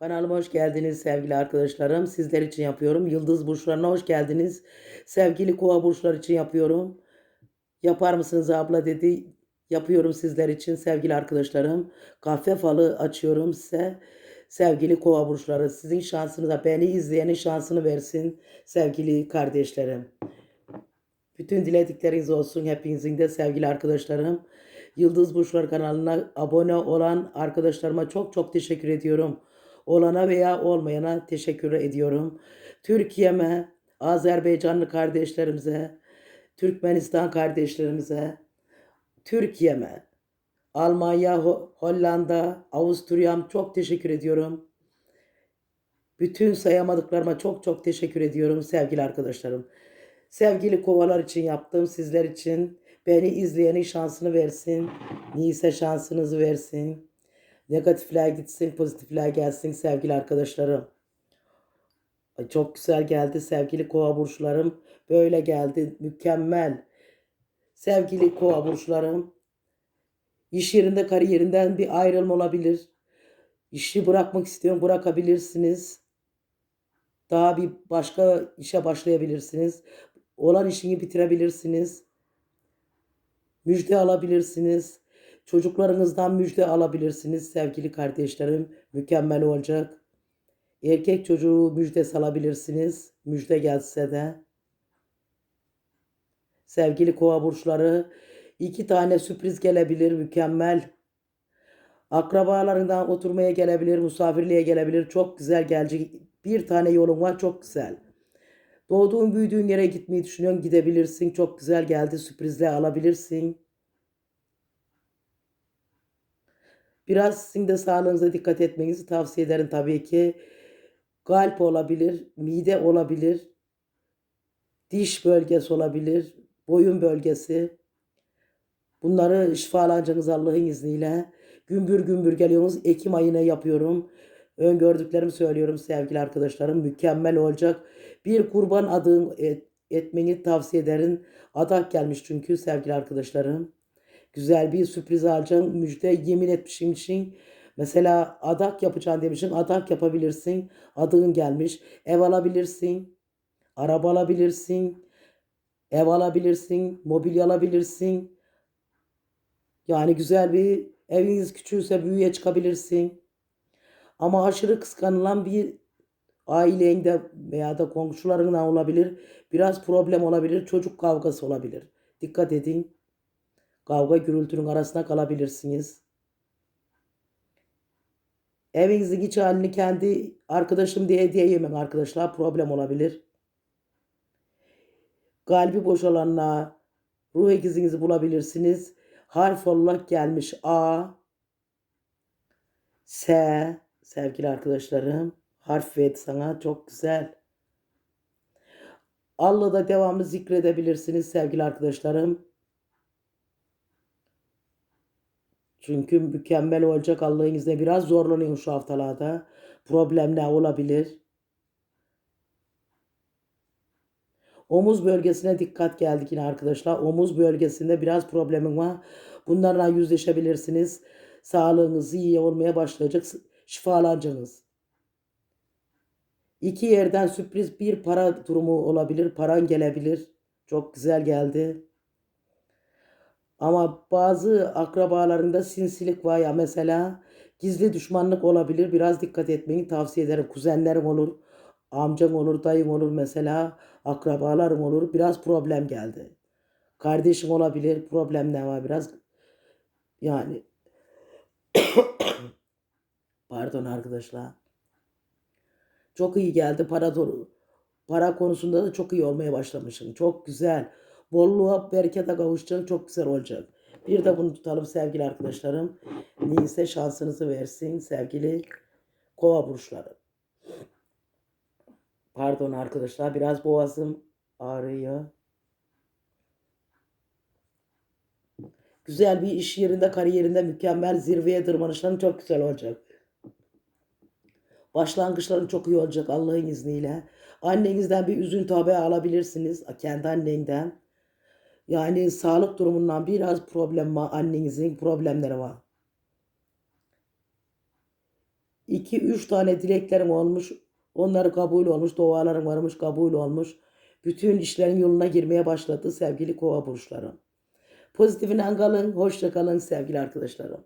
Kanalıma hoş geldiniz sevgili arkadaşlarım. Sizler için yapıyorum. Yıldız burçlarına hoş geldiniz. Sevgili kova burçlar için yapıyorum. Yapar mısınız abla dedi. Yapıyorum sizler için sevgili arkadaşlarım. Kahve falı açıyorum size. Sevgili kova burçları sizin şansınıza beni izleyenin şansını versin sevgili kardeşlerim. Bütün diledikleriniz olsun hepinizin de sevgili arkadaşlarım. Yıldız Burçlar kanalına abone olan arkadaşlarıma çok çok teşekkür ediyorum. Olana veya olmayana teşekkür ediyorum. Türkiye'me, Azerbaycanlı kardeşlerimize, Türkmenistan kardeşlerimize, Türkiye'me, Almanya, Ho- Hollanda, Avusturya'm çok teşekkür ediyorum. Bütün sayamadıklarıma çok çok teşekkür ediyorum sevgili arkadaşlarım. Sevgili kovalar için yaptım sizler için. Beni izleyenin şansını versin. Neyse şansınızı versin. Negatifler gitsin, pozitifler gelsin sevgili arkadaşlarım. Ay, Çok güzel geldi sevgili kova burçlarım. Böyle geldi. Mükemmel. Sevgili kova burçlarım. İş yerinde kariyerinden bir ayrılma olabilir. İşi bırakmak istiyorum bırakabilirsiniz. Daha bir başka işe başlayabilirsiniz. Olan işini bitirebilirsiniz. Müjde alabilirsiniz. Çocuklarınızdan müjde alabilirsiniz sevgili kardeşlerim. Mükemmel olacak. Erkek çocuğu müjde alabilirsiniz. Müjde gelse de. Sevgili kova burçları iki tane sürpriz gelebilir. Mükemmel. Akrabalarından oturmaya gelebilir, misafirliğe gelebilir. Çok güzel gelecek. Bir tane yolun var çok güzel. Doğduğun büyüdüğün yere gitmeyi düşünüyorsun gidebilirsin. Çok güzel geldi sürprizle alabilirsin. Biraz sizin de sağlığınıza dikkat etmenizi tavsiye ederim tabii ki. Kalp olabilir, mide olabilir, diş bölgesi olabilir, boyun bölgesi. Bunları şifalanacağınız Allah'ın izniyle. Gümbür gümbür geliyorsunuz. Ekim ayına yapıyorum. Öngördüklerimi söylüyorum sevgili arkadaşlarım. Mükemmel olacak. Bir kurban adın et, etmeni tavsiye ederim. Adak gelmiş çünkü sevgili arkadaşlarım. Güzel bir sürpriz alacağım. Müjde yemin etmişim için. Mesela adak yapacağım demişim. Adak yapabilirsin. Adın gelmiş. Ev alabilirsin. Araba alabilirsin. Ev alabilirsin. Mobilya alabilirsin. Yani güzel bir eviniz küçülse büyüye çıkabilirsin. Ama aşırı kıskanılan bir ailende veya da komşularından olabilir. Biraz problem olabilir. Çocuk kavgası olabilir. Dikkat edin. Kavga gürültünün arasına kalabilirsiniz. Evinizin iç halini kendi arkadaşım diye hediye yemem arkadaşlar. Problem olabilir. Kalbi boş olanla ruh ikizinizi bulabilirsiniz. Harf olarak gelmiş A, S sevgili arkadaşlarım. Harf ve sana çok güzel. Allah'da devamlı zikredebilirsiniz sevgili arkadaşlarım. Çünkü mükemmel olacak Allah'ın izniyle. Biraz zorlanıyorum şu haftalarda. Problemler olabilir. Omuz bölgesine dikkat geldik yine arkadaşlar. Omuz bölgesinde biraz problemim var. Bunlarla yüzleşebilirsiniz. Sağlığınız iyi olmaya başlayacak. Şifalanacaksınız. İki yerden sürpriz bir para durumu olabilir. Paran gelebilir. Çok güzel geldi. Ama bazı akrabalarında sinsilik var ya mesela gizli düşmanlık olabilir. Biraz dikkat etmeyi tavsiye ederim. Kuzenlerim olur, amcam olur, dayım olur mesela, akrabalarım olur. Biraz problem geldi. Kardeşim olabilir, problemler var biraz. Yani pardon arkadaşlar. Çok iyi geldi para doğru. Para konusunda da çok iyi olmaya başlamışım. Çok güzel. Bolluğa, berekete kavuşacaksın. Çok güzel olacak. Bir de bunu tutalım sevgili arkadaşlarım. Neyse şansınızı versin sevgili kova burçları. Pardon arkadaşlar biraz boğazım ağrıyor. Güzel bir iş yerinde, kariyerinde mükemmel zirveye tırmanışların çok güzel olacak. Başlangıçların çok iyi olacak Allah'ın izniyle. Annenizden bir üzüntü haberi alabilirsiniz. Kendi annenden. Yani sağlık durumundan biraz problem var. Annenizin problemleri var. 2-3 tane dileklerim olmuş. Onları kabul olmuş. Dualarım varmış kabul olmuş. Bütün işlerin yoluna girmeye başladı sevgili kova burçlarım. Pozitifinden kalın. Hoşça kalın sevgili arkadaşlarım.